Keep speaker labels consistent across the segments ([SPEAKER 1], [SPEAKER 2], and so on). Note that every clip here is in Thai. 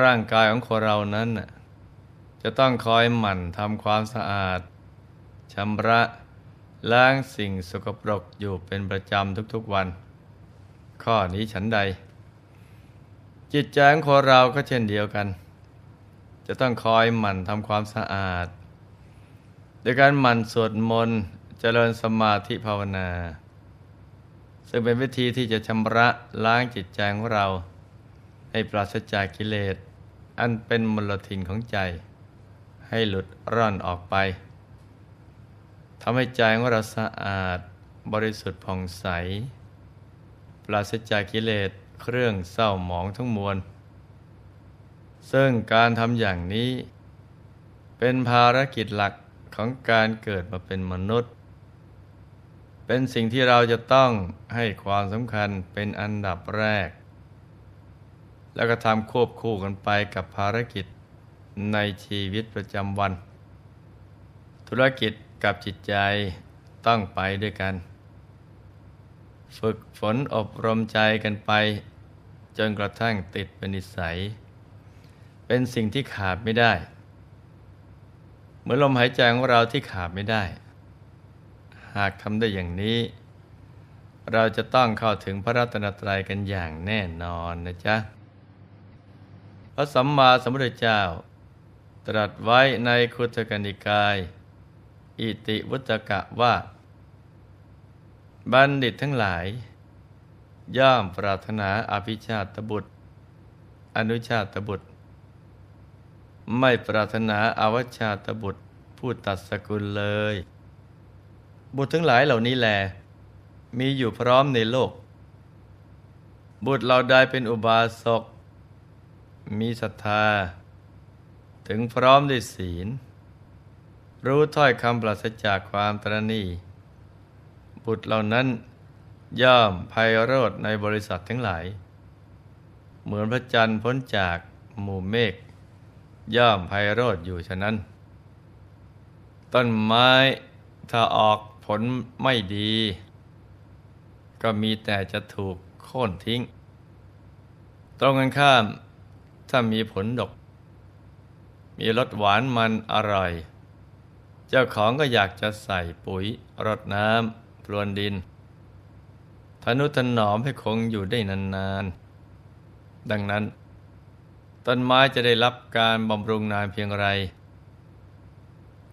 [SPEAKER 1] ร่างกายของคนเรานั้น จะต้องคอยหมั่นทำความสะอาดชำระล้างสิ่งสกปรกอยู่เป็นประจำทุกๆวัน ข้อนี้ฉันใด จิตใจของคนเราก็เช่นเดียวกัน จะต้องคอยหมั่นทำความสะอาด โดยการหมั่นสวดมนต์เจริญสมาธิภาวนา ซึ่งเป็นวิธีที่จะชำระล้างจิตใจของเรา ให้ปราศจากกิเลส อันเป็นมลทินของใจ ให้หลุดร่อนออกไปทำให้ใจของเราสะอาดบริสุทธิ์ผ่องใส ปราศจากกิเลสเครื่องเศร้าหมองทั้งมวล ซึ่งการทำอย่างนี้ เป็นภารกิจหลักของการเกิดมาเป็นมนุษย์ เป็นสิ่งที่เราจะต้องให้ความสำคัญเป็นอันดับแรก แล้วก็ทำควบคู่กันไปกับภารกิจในชีวิตประจำวัน ธุรกิจกับจิตใจต้องไปด้วยกัน ฝึกฝนอบรมใจกันไป จนกระทั่งติดเป็นนิสัย เป็นสิ่งที่ขาดไม่ได้ เหมือนลมหายใจของเราที่ขาดไม่ได้ หากทำได้อย่างนี้ เราจะต้องเข้าถึงพระรัตนตรัยกันอย่างแน่นอนนะจ๊ะ พระสัมมาสัมพุทธเจ้า ตรัสไว้ในคุตกนิกาย อิติวุตกะว่า บัณฑิตทั้งหลาย ย่อมปรารถนาอภิชาตบุตร อนุชาตบุตร ไม่ปรารถนาอวชาตบุตรผู้ตัดสกุลเลย บุตรทั้งหลายเหล่านี้แล มีอยู่พร้อมในโลก บุตรเราได้เป็นอุบาสก มีศรัทธา ถึงพร้อมด้วยศีล รู้ถ้อยคำปราศจากความตรณีบุตรเหล่านั้นย่อมไพโรธในบริษัททั้งหลาย เหมือนพระจันทร์พ้นจากหมู่เมฆย่อมไพโรธอยู่ฉะนั้น ต้นไม้ถ้าออกผลไม่ดี ก็มีแต่จะถูกโค่นทิ้ง ตรงกันข้าม ถ้ามีผลดก มีรสหวานมันอร่อย เจ้าของก็อยากจะใส่ปุ๋ยรดน้ำพรวนดินทนุถนอมให้คงอยู่ได้นานๆ ดังนั้น ต้นไม้จะได้รับการบำรุงนานเพียงไร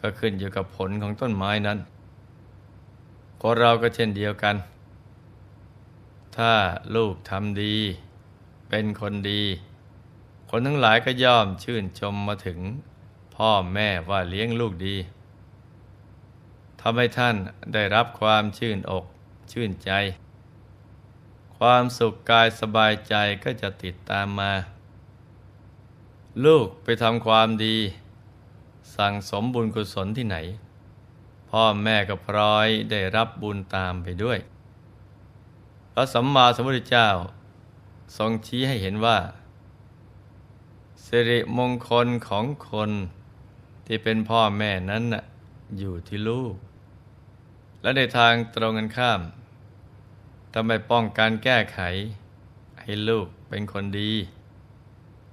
[SPEAKER 1] ก็ขึ้นอยู่กับผลของต้นไม้นั้นคนเราก็เช่นเดียวกัน ถ้าลูกทำดี เป็นคนดี คนทั้งหลายก็ย่อมชื่นชมมาถึงพ่อแม่ว่าเลี้ยงลูกดีทำให้ท่านได้รับความชื่นอกชื่นใจ ความสุขกายสบายใจก็จะติดตามมา ลูกไปทำความดี สั่งสมบุญกุศลที่ไหน พ่อแม่ก็พลอยได้รับบุญตามไปด้วย พระสัมมาสัมพุทธเจ้า ทรงชี้ให้เห็นว่า สิริมงคลของคนที่เป็นพ่อแม่นั้นน่ะอยู่ที่ลูก และในทางตรงกันข้ามทำไมป้องการแก้ไข ให้ลูกเป็นคนดี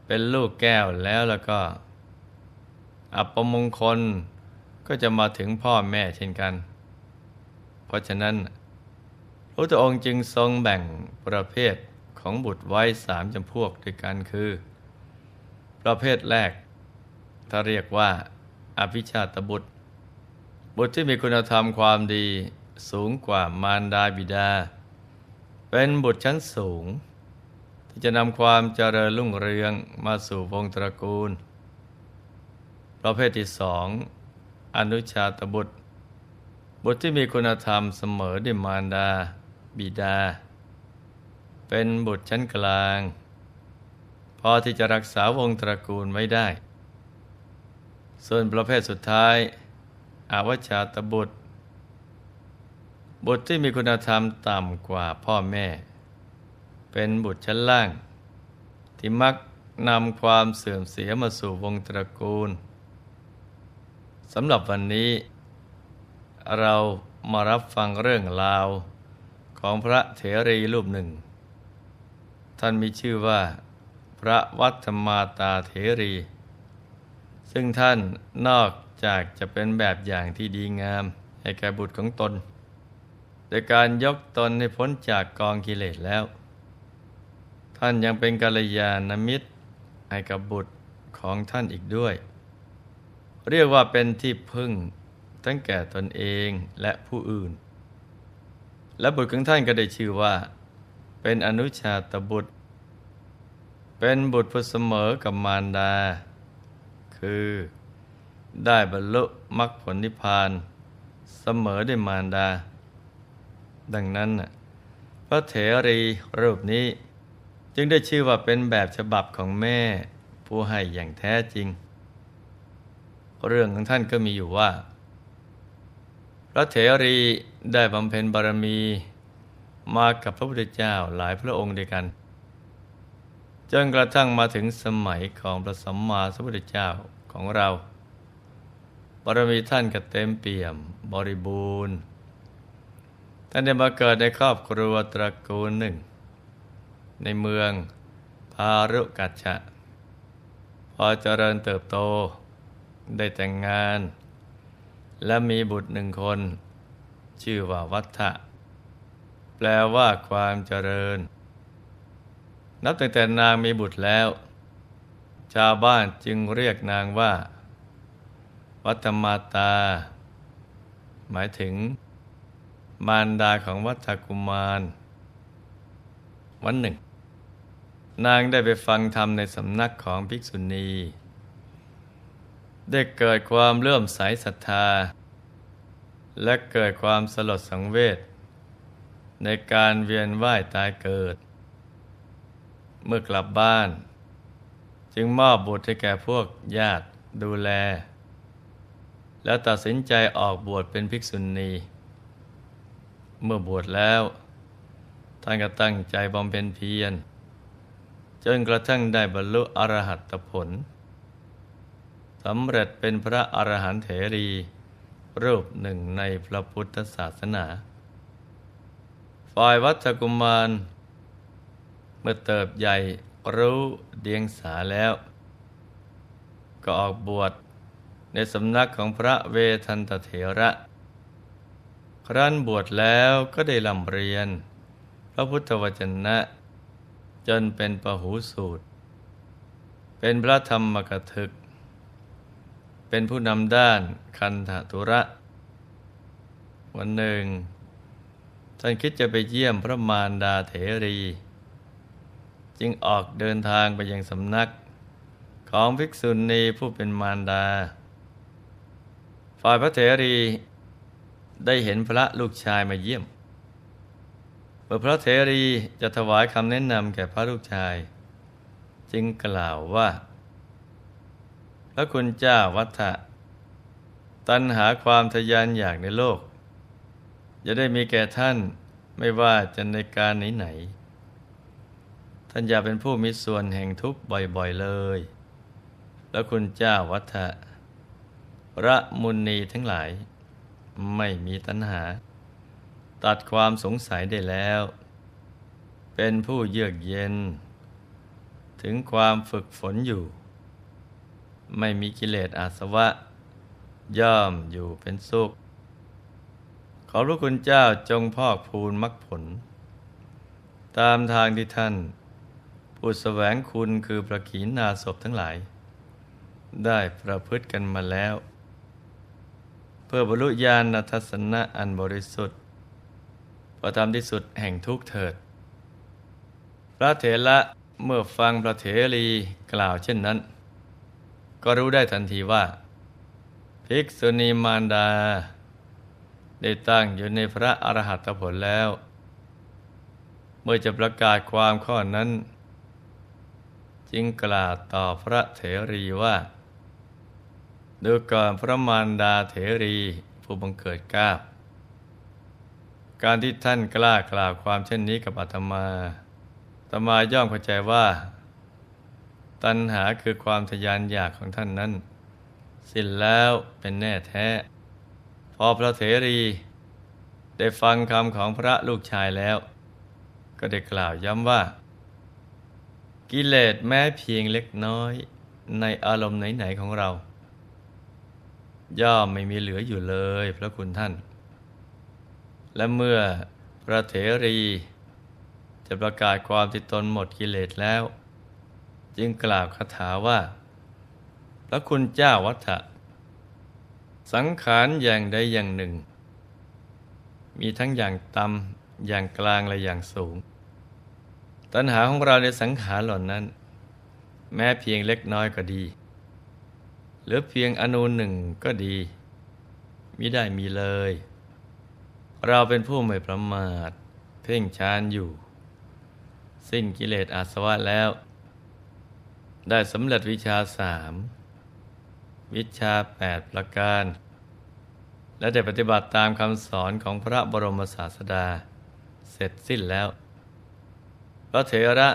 [SPEAKER 1] เป็นลูกแก้วแล้วแล้วก็ อัปมงคลก็จะมาถึงพ่อแม่เช่นกัน เพราะฉะนั้นพระองค์จึงทรงแบ่งประเภทของบุตรไว้สามจำพวกด้วยกันคือ ประเภทแรก ถ้าเรียกว่า อภิชาตบุตร บุตรที่มีคุณธรรมความดีสูงกว่ามารดาบิดา เป็นบุตรชั้นสูง ที่จะนำความเจริญรุ่งเรืองมาสู่วงตระกูล ประเภทที่สองอนุชาตบุตร บุตรที่มีคุณธรรมเสมอด้วยมารดา บิดา เป็นบุตรชั้นกลาง พอที่จะรักษาวงตระกูลไว้ได้ ส่วนประเภทสุดท้ายอาวชาตบุตร บุตรที่มีคุณธรรมต่ำกว่าพ่อแม่ เป็นบุตรชั้นล่าง ที่มักนำความเสื่อมเสียมาสู่วงตระกูลสำหรับวันนี้ เรามารับฟังเรื่องราว ของพระเถรีรูปหนึ่ง ท่านมีชื่อว่า พระวัฒมาตาเถรี ซึ่งท่านนอกจากจะเป็นแบบอย่างที่ดีงามให้แก่บุตรของตนโดยการยกตนให้พ้นจากกองกิเลสแล้ว ท่านยังเป็นกัลยาณมิตรให้กับบุตรของท่านอีกด้วย เรียกว่าเป็นที่พึ่งทั้งแก่ตนเองและผู้อื่น และบุตรของท่านก็ได้ชื่อว่า เป็นอนุชาตบุตร เป็นบุตรผู้เสมอกับมารดา คือ ได้บรรลุมรรคผลนิพพาน เสมอด้วยมารดา ดังนั้นพระเถรีรูปนี้ จึงได้ชื่อว่าเป็นแบบฉบับของแม่ผู้ให้อย่างแท้จริง เรื่องของท่านก็มีอยู่ว่า พระเถรีได้บำเพ็ญบารมีมากับพระพุทธเจ้าหลายพระองค์ด้วยกัน จนกระทั่งมาถึงสมัยของพระสัมมาสัมพุทธเจ้าของเราบารมีท่านก็เต็มเปี่ยมบริบูรณ์ ท่านได้มาเกิดในครอบครัวตระกูลหนึ่ง ในเมืองพารุกัจฉะพอเจริญเติบโตได้แต่งงาน และมีบุตรหนึ่งคน ชื่อว่าวัฏฏะแปลว่าความเจริญ นับตั้งแต่นางมีบุตรแล้ว ชาวบ้านจึงเรียกนางว่า วัฒมาตา หมายถึง มารดาของวัฒกุมาร วันหนึ่ง นางได้ไปฟังธรรมในสำนักของภิกษุณี ได้เกิดความเลื่อมใสศรัทธา และเกิดความสลดสังเวชในการเวียนว่ายตายเกิด เมื่อกลับบ้าน จึงมอบบุตรให้แก่พวกญาติดูแล แล้วตัดสินใจออกบวชเป็นภิกษุณี เมื่อบวชแล้ว ท่านก็ตั้งใจบำเพ็ญเพียรจนกระทั่งได้บรรลุอรหัตผลสำเร็จเป็นพระอรหันต์เถรี รูปหนึ่งในพระพุทธศาสนา ฝ่ายวัชกุมาร เมื่อเติบใหญ่รู้เดียงสาแล้ว ก็ออกบวชในสำนักของพระเวทันตเถระ ครั้นบวชแล้วก็ได้ลำเรียน พระพุทธวจนะ จนเป็นปหูสูตร เป็นพระธรรมกถึก เป็นผู้นำด้านคันธทุระ วันหนึ่ง ท่านคิดจะไปเยี่ยมพระมารดาเถรี จึงออกเดินทางไปยังสำนัก ของภิกษุณีผู้เป็นมารดา ฝ่ายพระเถรีได้เห็นพระลูกชายมาเยี่ยม เมื่อพระเถรีจะถวายคำแนะนำแก่พระลูกชาย จึงกล่าวว่า พระคุณเจ้าวัฏะตัณหาความทยานอยากในโลก จะได้มีแก่ท่านไม่ว่าจะในการไหนๆ ท่านอย่าเป็นผู้มีส่วนแห่งทุกข์บ่อยๆเลย แล้วคุณเจ้าวัฏฏะระมุนีทั้งหลาย ไม่มีตัณหา ตัดความสงสัยได้แล้ว เป็นผู้เยือกเย็น ถึงความฝึกฝนอยู่ ไม่มีกิเลสอาสวะ ย่อมอยู่เป็นสุข ขอพระคุณเจ้าจงพอกพูนมรรคผล ตามทางที่ท่าน ผู้แสวงคุณคือประขีณนาศพทั้งหลาย ได้ประพฤติกันมาแล้ว เพื่อบรรลุญาณทัศนะอันบริสุทธิ์ประทำที่สุดแห่งทุกเถิด พระเถระเมื่อฟังพระเถรีกล่าวเช่นนั้น ก็รู้ได้ทันทีว่า ภิกษุณีมารดา ได้ตั้งอยู่ในพระอรหัตผลแล้ว เมื่อจะประกาศความข้อนั้น จึงกล่าวต่อพระเถรีว่า ดูก่อนพระมารดาเถรีผู้บังเกิดกล้า การที่ท่านกล้ากล่าวความเช่นนี้กับอาตมาอาตมาย่อมเข้าใจว่า ตัณหาคือความทยานอยากของท่านนั้น สิ้นแล้วเป็นแน่แท้ พอพระเถรี ได้ฟังคำของพระลูกชายแล้ว ก็ได้กล่าวย้ำว่า กิเลสแม้เพียงเล็กน้อยในอารมณ์ไหน ๆ ของเรา ย่อมไม่มีเหลืออยู่เลยพระคุณท่าน และเมื่อพระเถรีจะประกาศความที่ตนหมดกิเลสแล้ว จึงกล่าวคาถาว่า พระคุณเจ้าวัฏะสังขารอย่างใดอย่างหนึ่ง มีทั้งอย่างต่ำอย่างกลางและอย่างสูง ตัณหาของเราในสังขารเหล่านั้น แม้เพียงเล็กน้อยก็ดี หรือเพียงอนุหนึ่งก็ดีมิได้มีเลย เราเป็นผู้ไม่ประมาท เพ่งชานอยู่ สิ้นกิเลสอาสวะแล้ว ได้สำเร็จวิชาสามวิชาแปดประการ และได้ปฏิบัติตามคำสอนของพระบรมศาสดา เสร็จสิ้นแล้ว พระเถระ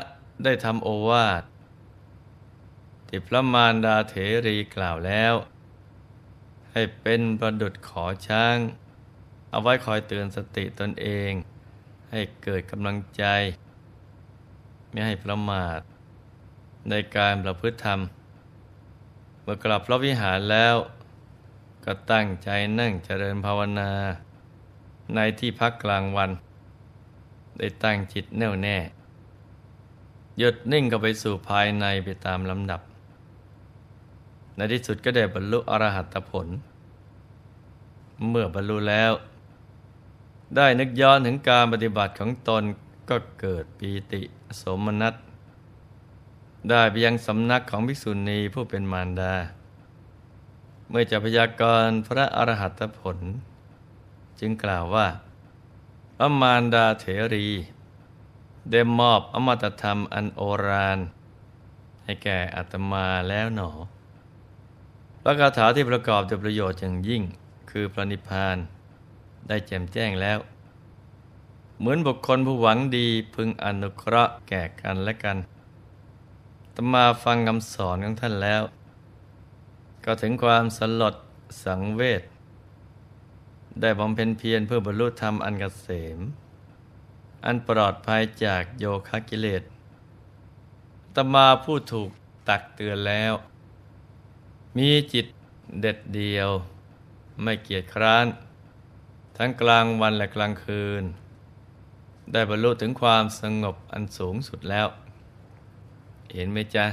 [SPEAKER 1] ได้ทำโอวาทที่พระมารดาเถรีกล่าวแล้ว ให้เป็นประดุดขอช้าง เอาไว้คอยเตือนสติตนเอง ให้เกิดกำลังใจ ไม่ให้ประมาท ในการประพฤติธรรมมื่อกลับพระวิหารแล้ว ก็ตั้งใจนั่งเจริญภาวนา ในที่พักกลางวัน ได้ตั้งจิตแน่วแน่ หยุดนิ่งเข้าไปสู่ภายในไปตามลำดับ ในที่สุดก็ได้บรรลุอรหัตผล เมื่อบรรลุแล้ว ได้นึกย้อนถึงการปฏิบัติของตนก็เกิดปีติสมนัตได้ไปยังสำนักของภิกษุณีผู้เป็นมารดา เมื่อจะพยากรณ์พระอรหัตผล จึงกล่าวว่าพระมารดาเถรี ได้มอบอมตะธรรมอันโอรานให้แก่อัตมาแล้วหนอ พระคาถาที่ประกอบด้วยประโยชน์อย่างยิ่ง คือพระนิพพาน ได้แจ่มแจ้งแล้ว เหมือนบุคคลผู้หวังดีพึงอนุเคราะห์แก่กันและกันตมาฟังคำสอนของท่านแล้ว ก็ถึงความสลดสังเวชได้บำเพ็ญเพียรเพื่อบรรลุธรรมอันกเกษม อันปลอดภัยจากโยคะกิเลสตมาผู้ถูกตักเตือนแล้ว มีจิตเด็ดเดียว ไม่เกียจคร้าน ทั้งกลางวันและกลางคืน ได้บรรลุถึงความสงบอันสูงสุดแล้ว เห็นไหมจ๊ะ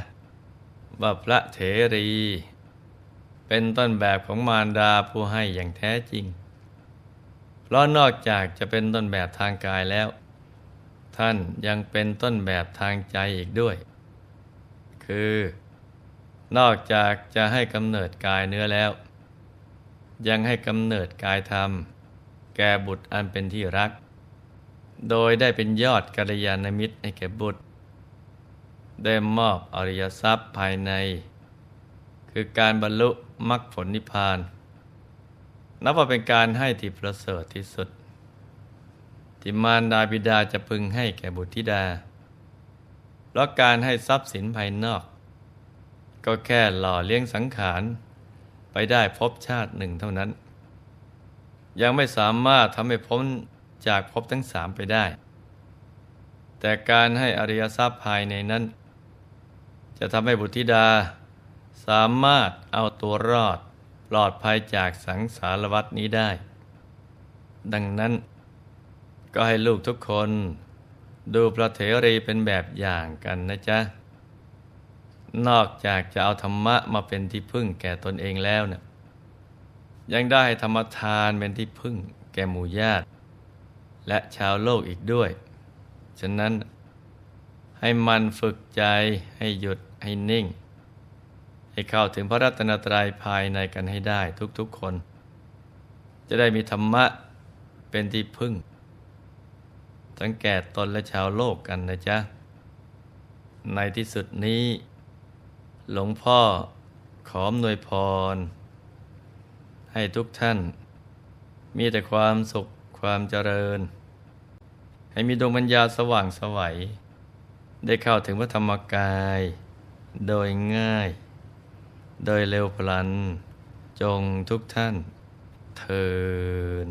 [SPEAKER 1] ว่าพระเถรี เป็นต้นแบบของมารดาผู้ให้อย่างแท้จริง เพราะนอกจากจะเป็นต้นแบบทางกายแล้ว ท่านยังเป็นต้นแบบทางใจอีกด้วย คือ นอกจากจะให้กำเนิดกายเนื้อแล้ว ยังให้กำเนิดกายธรรม แก่บุตรอันเป็นที่รัก โดยได้เป็นยอดกัลยาณมิตรให้แก่บุตร ได้มอบอริยทรัพย์ภายใน คือการบรรลุมรรคผลนิพพาน นับว่าเป็นการให้ที่ประเสริฐที่สุด ที่มารดาบิดาจะพึงให้แก่บุตรธิดา เพราะการให้ทรัพย์สินภายนอก ก็แค่หล่อเลี้ยงสังขาร ไปได้พบชาติหนึ่งเท่านั้น ยังไม่สามารถทำให้พ้นจากภพทั้งสามไปได้ แต่การให้อริยทรัพย์ภายในนั้น จะทำให้บุตรธิดา สามารถเอาตัวรอดปลอดภัยจากสังสารวัฏนี้ได้ ดังนั้น ก็ให้ลูกทุกคนดูพระเถรีเป็นแบบอย่างกันนะจ๊ะ นอกจากจะเอาธรรมะมาเป็นที่พึ่งแก่ตนเองแล้วเนี่ยยังได้ธรรมทานเป็นที่พึ่งแก่หมู่ญาติ และชาวโลกอีกด้วย ฉะนั้นให้มันฝึกใจให้หยุดให้นิ่ง ให้เข้าถึงพระรัตนตรัยภายในกันให้ได้ทุกๆคน จะได้มีธรรมะเป็นที่พึ่ง ทั้งแก่ตนและชาวโลกกันนะจ๊ะ ในที่สุดนี้ หลวงพ่อขอมนวยพร ให้ทุกท่าน มีแต่ความสุขความเจริญ ให้มีดวงปัญญาสว่างสวัย ได้เข้าถึงพระธรรมกาย โดยง่าย โดยเร็วพลัน จงทุกท่านเทิน